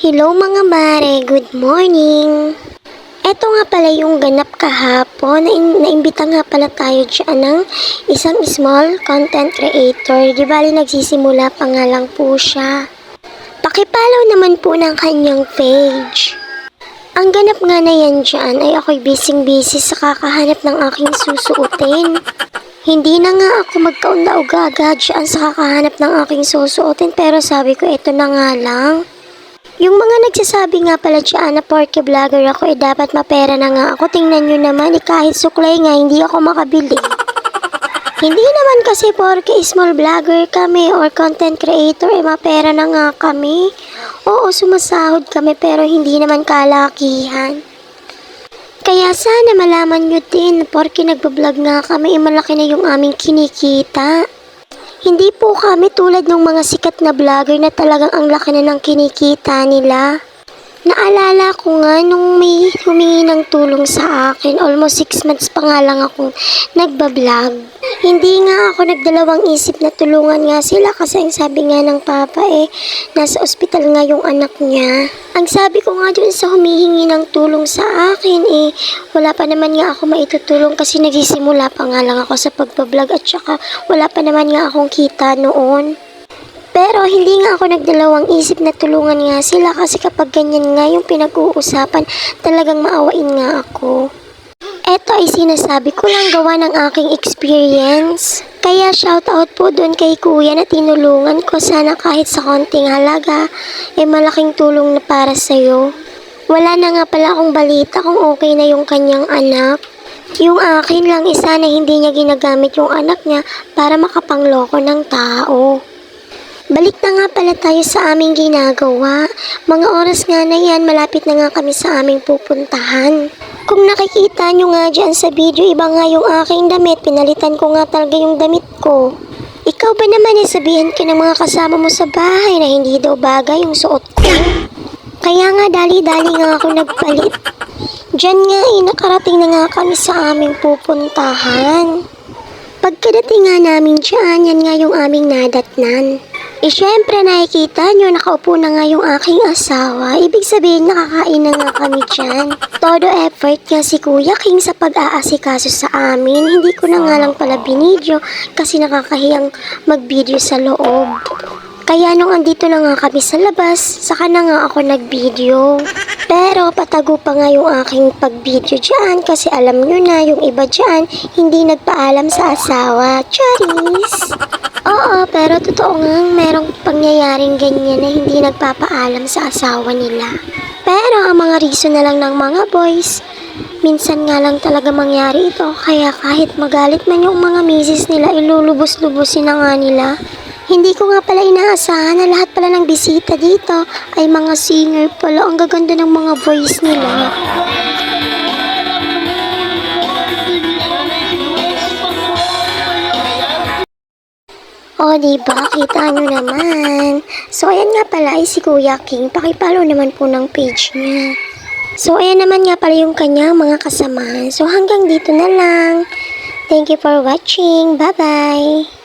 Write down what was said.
Hello mga mare, good morning! Eto nga pala yung ganap kahapon, na naimbita nga pala tayo dyan ng isang small content creator. Di bali nagsisimula pa nga lang po siya. Pakipalaw naman po ng kanyang page. Ang ganap nga na yan dyan ay ako'y busy-busy sa kakahanap ng aking susuotin. Hindi na nga ako magkaunda-ugaga dyan sa kakahanap ng aking susuotin pero sabi ko ito na nga lang. Yung mga nagsasabi nga pala dyan na porke vlogger ako eh dapat mapera na nga ako. Tingnan nyo naman eh kahit suklay nga hindi ako makabili. Hindi naman kasi porke small vlogger kami or content creator eh mapera na nga kami. Oo, sumasahod kami pero hindi naman kalakihan. Kaya sana malaman nyo din porke nagbablog nga kami eh malaki na yung aming kinikita. Hindi po kami tulad ng mga sikat na vlogger na talagang ang laki na ng kinikita nila. Naalala ko nga nung may humingi ng tulong sa akin, almost 6 months pa nga lang akong nagbablog. Hindi nga ako nagdalawang isip na tulungan nga sila kasi ang sabi nga ng papa eh, nasa ospital nga yung anak niya. Ang sabi ko nga dun sa humihingi ng tulong sa akin eh, wala pa naman nga ako maitutulong kasi nagsisimula pa nga lang ako sa pagbablog at saka wala pa naman nga akong kita noon. Pero hindi nga ako nagdalawang isip na tulungan nga sila kasi kapag ganyan nga yung pinag-uusapan, talagang maawain nga ako. Eto ay sinasabi ko lang gawa ng aking experience. Kaya shoutout po doon kay kuya na tinulungan ko sana kahit sa konting halaga, ay malaking tulong na para sa'yo. Wala na nga pala akong balita kung okay na yung kanyang anak. Yung akin lang isa na hindi niya ginagamit yung anak niya para makapangloko ng tao. Balik na nga pala tayo sa aming ginagawa. Mga oras nga na yan, malapit na nga kami sa aming pupuntahan. Kung nakikita nyo nga dyan sa video, iba nga yung aking damit. Pinalitan ko nga talaga yung damit ko. Ikaw ba naman eh, sabihan ka ng mga kasama mo sa bahay na hindi daw bagay yung suot ko? Kaya nga dali-dali nga ako nagpalit. Diyan nga eh, nakarating na nga kami sa aming pupuntahan. Pagkadating nga namin dyan, yan nga yung aming nadatnan. Eh syempre nakikita nyo, nakaupo na nga yung aking asawa. Ibig sabihin nakakain na nga kami dyan. Todo effort nga si Kuya King sa pag-aasikaso sa amin. Hindi ko na nga lang pala binidyo kasi nakakahiyang mag-video sa loob. Kaya nung andito na nga kami sa labas, saka na nga ako nag-video. Pero patago pa nga yung aking pag-video dyan kasi alam nyo na yung iba dyan hindi nagpaalam sa asawa. Charis! Oo, pero totoo nga merong pangyayaring ganyan na hindi nagpapaalam sa asawa nila. Pero ang mga reason na lang ng mga boys, minsan nga lang talaga mangyari ito. Kaya kahit magalit man yung mga misis nila, ilulubos-lubusin na nga nila. Hindi ko nga pala inaasahan na lahat pala ng bisita dito ay mga singer pala. Ang gaganda ng mga voice nila. O, diba? Kita nyo naman. So, ayan nga pala ay si Kuya King. Pakipalo naman po ng page niya. So, ayan naman nga pala yung kanyang mga kasamahan. So, hanggang dito na lang. Thank you for watching. Bye-bye.